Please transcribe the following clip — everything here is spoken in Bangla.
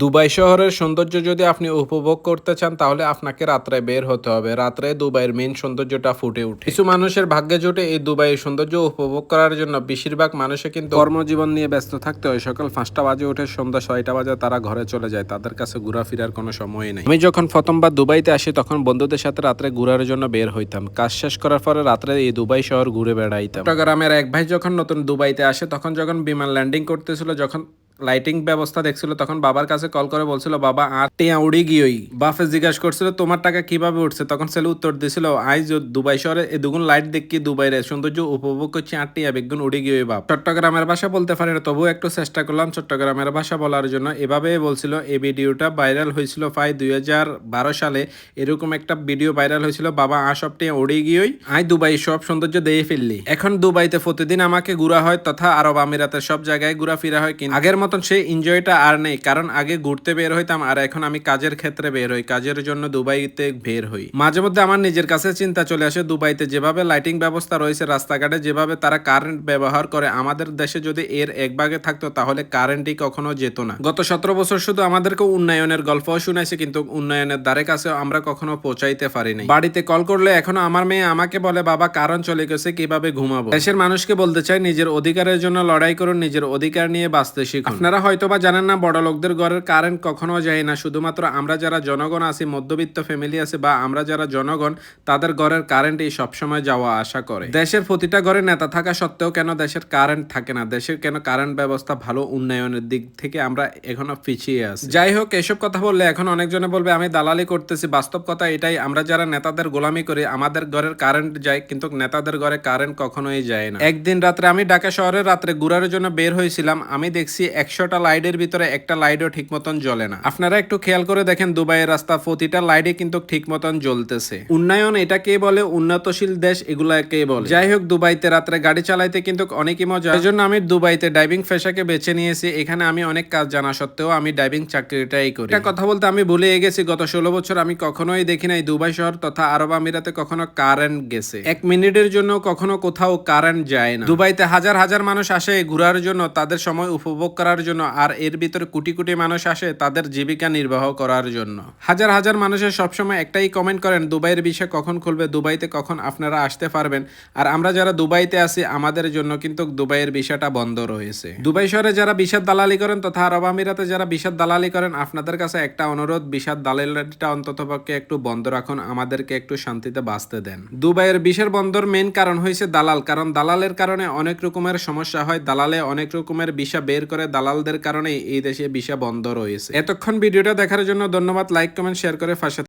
দুবাই শহরের সৌন্দর্য যদি আপনি উপভোগ করতে চান, তাহলে আপনাকে রাত্রে বের হতে হবে। রাত্রে দুবাইয়ের মেন সৌন্দর্যটা ফুটে উঠে। কিছু মানুষের ভাগ্যে জুটে এই দুবাইয়ের সৌন্দর্য উপভোগ করার জন্য বেশিরভাগ মানুষে কিন্তু কর্মজীবন নিয়ে ব্যস্ত থাকতে হয়। সকাল পাঁচটা বাজে উঠে সন্ধ্যা ছয়টা বাজে তারা ঘরে চলে যায়। তাদের কাছে ঘোরাফেরার কোনো সময় নেই। আমি যখন প্রথমবার দুবাইতে আসি, তখন বন্ধুদের সাথে রাত্রে ঘোরার জন্য বের হইতাম। কাজ শেষ করার পরে রাত্রে এই দুবাই শহর ঘুরে বেড়াইতাম। চট্টগ্রামের এক ভাই যখন নতুন দুবাইতে আসে, তখন যখন বিমান ল্যান্ডিং করতেছিল, যখন লাইটিং ব্যবস্থা দেখছিল, তখন বাবার কাছে কল করে বলছিল, বাবা, আর টিয়া উড়ি গিয়েই। বাফে জিজ্ঞাসা করছিল, তোমার টাকা কীভাবে উঠছে? তখন ছেলে উত্তর দিছিল আই যে- দুবাই শহরে এই দুগুণ লাইট দেখি দুবাইয়ের সৌন্দর্য উপভোগ করছি, আর টিয়া বেগুন উড়ি গিয়ে বাপ। চট্টগ্রামের ভাষা বলতে পারি না, তবুও একটু চেষ্টা করলাম চট্টগ্রামের ভাষা বলার জন্য। এভাবে বলছিল এই ভিডিওটা ভাইরাল হয়েছিল প্রায় দুই হাজার সালে, এরকম একটা ভিডিও ভাইরাল হয়েছিল, বাবা আ সব উড়ি গিয়েই আই দুবাই সব সৌন্দর্য দিয়ে ফেললি। এখন দুবাইতে প্রতিদিন আমাকে ঘুরা হয়, তথা আরব আমিরাতের সব জায়গায় ঘুরা ফিরা হয়, কিন্তু আগের মতন সেই এনজয়টা আর নেই। কারণ আগে ঘুরতে বের হইতাম আর এখন আমি কাজের ক্ষেত্রে বের হই, কাজের জন্য দুবাইতে বের হই। মাঝে মধ্যে আমার নিজের কাছে চিন্তা চলে আসে, দুবাইতে যেভাবে লাইটিং ব্যবস্থা রয়েছে, রাস্তাঘাটে যেভাবে তারা কারেন্ট ব্যবহার করে, আমাদের দেশে যদি এর এক ভাগে থাকতো, তাহলে কারেন্টই কখনো যেত না। গত সতেরো বছর শুধু আমাদেরকে উন্নয়নের গল্প শুনাইছে, কিন্তু উন্নয়নের দ্বারে কাছে আমরা কখনো পৌঁছাইতে পারিনি। বাড়িতে কল করলে এখনও আমার মেয়ে আমাকে বলে, বাবা, কারণ চলে গেছে, কীভাবে ঘুমাবো? দেশের মানুষকে বলতে চাই, নিজের অধিকারের জন্য লড়াই করুন, নিজের অধিকার নিয়ে বাঁচতে শিখুন। আপনারা হয়তো বা জানেন না বড় লোকদের ঘরের কারেন্ট কখনো যায় না। শুধুমাত্র আমরা যারা জনগণ আছি, মধ্যবিত্ত ফ্যামিলি আছে বা আমরা যারা জনগণ, তাদের ঘরের কারেন্টই সবসময় যাওয়া আশা করে। দেশের প্রতিটা ঘরে নেতা থাকা সত্ত্বেও কেন দেশের কারেন্ট থাকে না? দেশের কেন কারেন্ট ব্যবস্থা ভালো উন্নয়নের দিক থেকে আমরা এখনও পিছিয়ে আছি? যাই হোক, এসব কথা বললে এখন অনেকজনে বলবে, আমি দালালি করতেছি। বাস্তব কথা এটাই, আমরা যারা নেতাদের গোলামি করি, আমাদের ঘরের কারেন্ট যায়, কিন্তু নেতাদের ঘরে কারেন্ট কখনোই যায় না। একদিন রাত্রে আমি ঢাকা শহরের রাত্রে ঘুরার জন্য বের হয়েছিলাম, আমি দেখছি একশোটা লাইটের ভিতরে একটা লাইটও ঠিক মতন জ্বলে না। আপনারা একটু খেয়াল করে দেখেন, দুবাইয়ের রাস্তা প্রতিটা লাইটে কিন্তু ঠিক মতন জ্বলতেছে। উন্নয়ন এটা কে বলে, উন্নতশীল দেশ এগুলা কে বলে। যাই হোক, দুবাইতে রাত্রে গাড়ি চালাইতে কিন্তু অনেকই মজা। এই জন্য আমি দুবাইতে ড্রাইভিং পেশাকে বেছে নিয়েছি। এখানে আমি অনেক কাজ জানা সত্ত্বেও আমি ড্রাইভিং চাকরিটাই করি। একটা কথা বলতে, আমি ভুলে গেছি, গত ষোলো বছর আমি কখনোই দেখি নাই দুবাই শহর তথা আরব আমিরাতে কখনো কারেন্ট গেছে। এক মিনিটের জন্য কখনো কোথাও কারেন্ট যায় না। দুবাইতে হাজার হাজার মানুষ আসে ঘোরার জন্য, তাদের সময় উপভোগ করার জন্য আর এর ভিতরে কোটি কোটি মানুষ আসে তাদের জীবিকা নির্বাহ করার জন্য। হাজার হাজার মানুষের সবসময় একটাই কমেন্ট করেন, দুবাইয়ের বিষয় কখন খুলবে? দুবাইতে কখন আপনারা আসতে পারবেন? আর আমরা যারা দুবাইতে আছি, আমাদের জন্য কিন্তু দুবাইয়ের বিষয়টা বন্ধ রয়েছে। দুবাই শহরে যারা বিষাদ দালালি করেন তথা আরব আমিরাতে যারা বিষাদ দালালি করেন, আপনাদের কাছে একটা অনুরোধ, বিষাদ দালালিটা অন্তত পক্ষে একটু বন্ধ রাখুন, আমাদেরকে একটু শান্তিতে বাঁচতে দেন। দুবাইয়ের বিষের বন্ধর মেন কারণ হয়েছে দালাল, কারণ দালালের কারণে অনেক রকমের সমস্যা হয়, দালালে অনেক রকমের বিষা বের করে দালালদের কারণে এই দেশে বিষা বন্ধ রয়েছে। এতক্ষণ ভিডিওটা দেখার জন্য ধন্যবাদ। লাইক, কমেন্ট, শেয়ার করে ফাঁসে